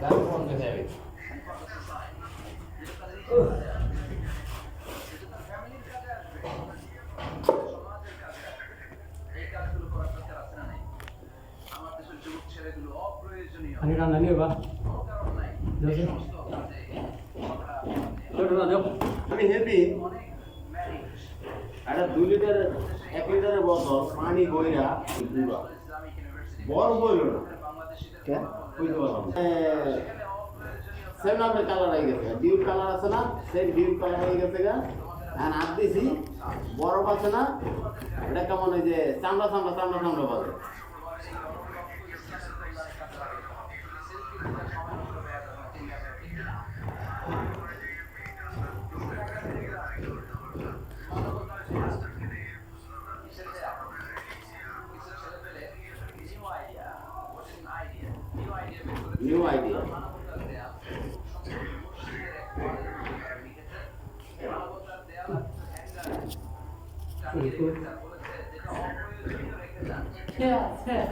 দারুণ ফোন দেখে যাবে আমি রান্না নিয়ে বা। আমি হেপি একটা দুই লিটার এক লিটারের বোতল পানি বইরা বড় বইল না। কেন? বুঝতে পারলাম সেভেন আপের কালার হয়ে গেছে ডিউট কালার আছে না, সেই ডিউট কালার হয়ে গেছে গা। আর হাত দিছি, বরফ আছে না এটা কেমন ওই যে চামড়া চামড়া চামড়া চামড়া বাজে নিউ আইডিয়া হ্যাঁ হ্যাঁ